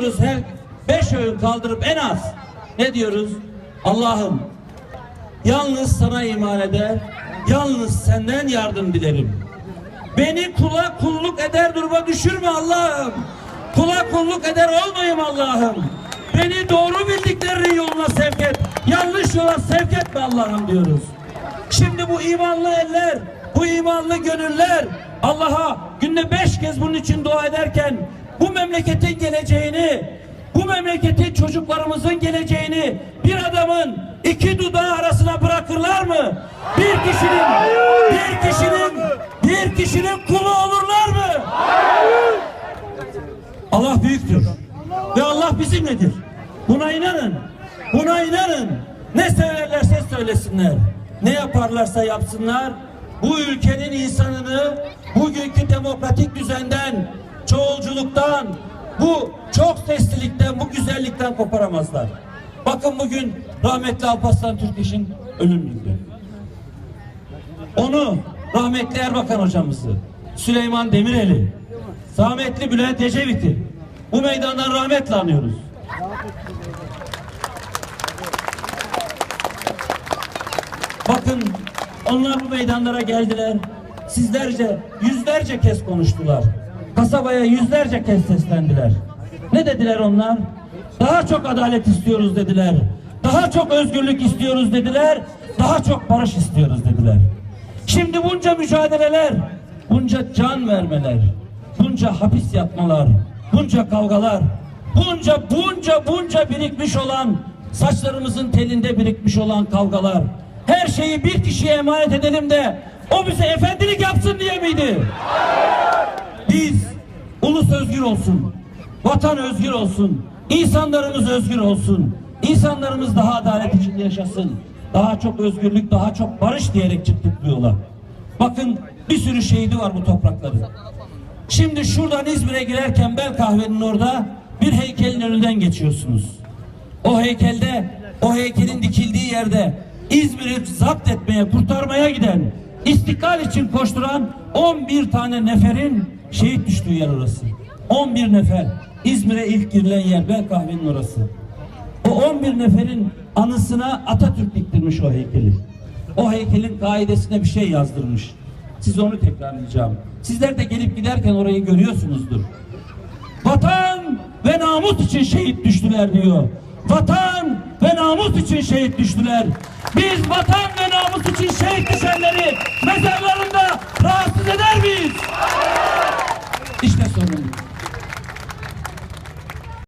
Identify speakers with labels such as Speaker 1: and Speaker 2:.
Speaker 1: diyoruz her beş öğün kaldırıp en az ne diyoruz? Allah'ım yalnız sana iman eder, yalnız senden yardım dilerim. Beni kula kulluk eder duruma düşürme Allah'ım. Kula kulluk eder olmayayım Allah'ım. Beni doğru bildiklerinin yoluna sevk et. Yanlış yola sevk etme Allah'ım diyoruz. Şimdi bu imanlı eller, bu imanlı gönüller Allah'a günde beş kez bunun için dua ederken bu memleketin geleceğini, bu memleketin çocuklarımızın geleceğini bir adamın iki dudağı arasına bırakırlar mı? Bir kişinin, bir kişinin, bir kişinin kulu olurlar mı? Allah büyüktür. Ve Allah bizimledir. Buna inanın. Buna inanın. Ne söylerlerse söylesinler. Ne yaparlarsa yapsınlar. Bu ülkenin insanını bugünkü demokratik çoğulculuktan, bu çok seslilikten, bu güzellikten koparamazlar. Bakın bugün rahmetli Alparslan Türkeş'in ölüm günü. Onu rahmetli Erbakan hocamızı, Süleyman Demirel'i, rahmetli Bülent Ecevit'i bu meydandan rahmetle anıyoruz. Bakın onlar bu meydanlara geldiler. Sizlerce, yüzlerce kez konuştular. Kasabaya yüzlerce kez seslendiler. Ne dediler onlar? Daha çok adalet istiyoruz dediler. Daha çok özgürlük istiyoruz dediler. Daha çok barış istiyoruz dediler. Şimdi bunca mücadeleler, bunca can vermeler, bunca hapis yatmalar, bunca kavgalar, bunca bunca bunca birikmiş olan saçlarımızın telinde birikmiş olan kavgalar. Her şeyi bir kişiye emanet edelim de o bize efendilik yapsın diye miydi? Biz ulus özgür olsun, vatan özgür olsun, insanlarımız özgür olsun, insanlarımız daha adalet içinde yaşasın, daha çok özgürlük, daha çok barış diyerek çıktık bu yola. Bakın bir sürü şehidi var bu toprakların. Şimdi şuradan İzmir'e girerken Bel Kahve'nin orada bir heykelin önünden geçiyorsunuz. O heykelde, o heykelin dikildiği yerde İzmir'i zapt etmeye, kurtarmaya giden, istiklal için koşturan 11 tane neferin şehit düştüğü yer orası. 11 nefer. İzmir'e ilk girilen yer Bel Kahve'nin orası. O 11 neferin anısına Atatürk diktirmiş o heykeli. O heykelin kaidesine bir şey yazdırmış. Siz onu tekrarlayacağım. Sizler de gelip giderken orayı görüyorsunuzdur. Vatan ve namus için şehit düştüler diyor. Vatan ve namus için şehit düştüler. Biz vatan ve namus için şehit düşenleri mezarlarında rahatsız eder miyiz? İşte sorun